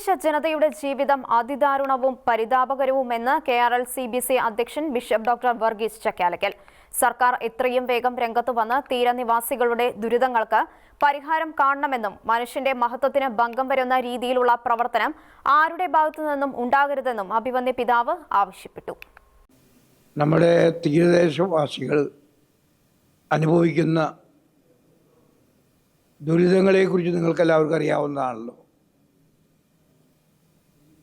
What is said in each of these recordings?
തീരദേശ ജനതയുടെ ജീവിതം അതിദാരുണവും പരിതാപകരവുമെന്ന് K R L C B C അധ്യക്ഷൻ ബിഷപ്പ് ഡോക്ടർ വർഗീസ് ചക്കാലക്കൽ സർക്കാർ എത്രയും വേഗം രംഗത്ത് വന്ന് തീരനിവാസികളുടെ ദുരിതങ്ങൾക്ക് പരിഹാരം കാണണമെന്നും മനുഷ്യന്റെ മഹത്വത്തിന് ഭംഗം വരുന്ന രീതിയിലുള്ള പ്രവർത്തനം ആരുടെ ഭാഗത്തു നിന്നും ഉണ്ടാകരുതെന്നും അഭിവന്യ പിതാവ് ആവശ്യപ്പെട്ടു. നമ്മുടെ തീരദേശവാസികൾ അനുഭവിക്കുന്ന ദുരിതങ്ങളെക്കുറിച്ച് നിങ്ങൾക്കെല്ലാവർക്കും അറിയാവുന്നതാണല്ലോ.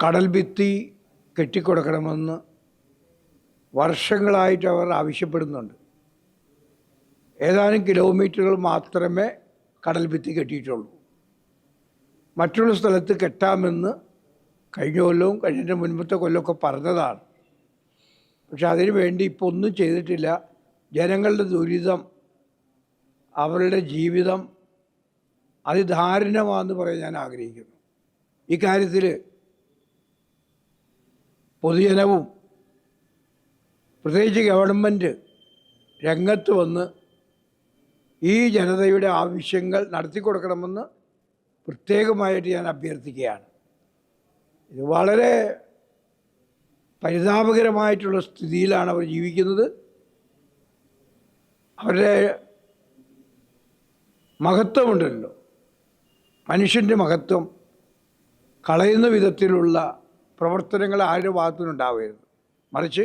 കടൽ ഭിത്തി കെട്ടിക്കൊടുക്കണമെന്ന് വർഷങ്ങളായിട്ട് അവർ ആവശ്യപ്പെടുന്നുണ്ട്. ഏതാനും കിലോമീറ്ററുകൾ മാത്രമേ കടൽഭിത്തി കെട്ടിയിട്ടുള്ളൂ. മറ്റുള്ള സ്ഥലത്ത് കെട്ടാമെന്ന് കഴിഞ്ഞ കൊല്ലവും കഴിഞ്ഞ മുൻപത്തെ കൊല്ലമൊക്കെ പറഞ്ഞതാണ്. പക്ഷെ അതിനു വേണ്ടി ഇപ്പോൾ ഒന്നും ചെയ്തിട്ടില്ല. ജനങ്ങളുടെ ദുരിതം അവരുടെ ജീവിതം അതിദാരുണമാണെന്ന് പറയാൻ ഞാൻ ആഗ്രഹിക്കുന്നു. ഇക്കാര്യത്തിൽ പൊതുജനവും പ്രത്യേകിച്ച് ഗവൺമെന്റ് രംഗത്ത് വന്ന് ഈ ജനതയുടെ ആവശ്യങ്ങൾ നടത്തി കൊടുക്കണമെന്ന് പ്രത്യേകമായിട്ട് ഞാൻ അഭ്യർത്ഥിക്കുകയാണ്. ഇത് വളരെ പരിതാപകരമായിട്ടുള്ള സ്ഥിതിയിലാണ് അവർ ജീവിക്കുന്നത്. അവരുടെ മഹത്വമുണ്ടല്ലോ. മനുഷ്യന്റെ മഹത്വം കളയുന്ന വിധത്തിലുള്ള പ്രവർത്തനങ്ങൾ ആരുടെ ഭാഗത്തുനിന്നും ഉണ്ടാവരുത് മറിച്ച്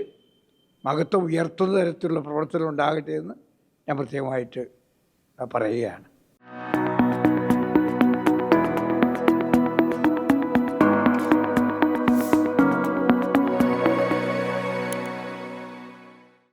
മഹത്വം ഉയർത്തുന്ന തരത്തിലുള്ള പ്രവർത്തനം ഉണ്ടാകട്ടെ എന്ന് ഞാൻ പ്രത്യേകമായിട്ട് പറയുകയാണ്.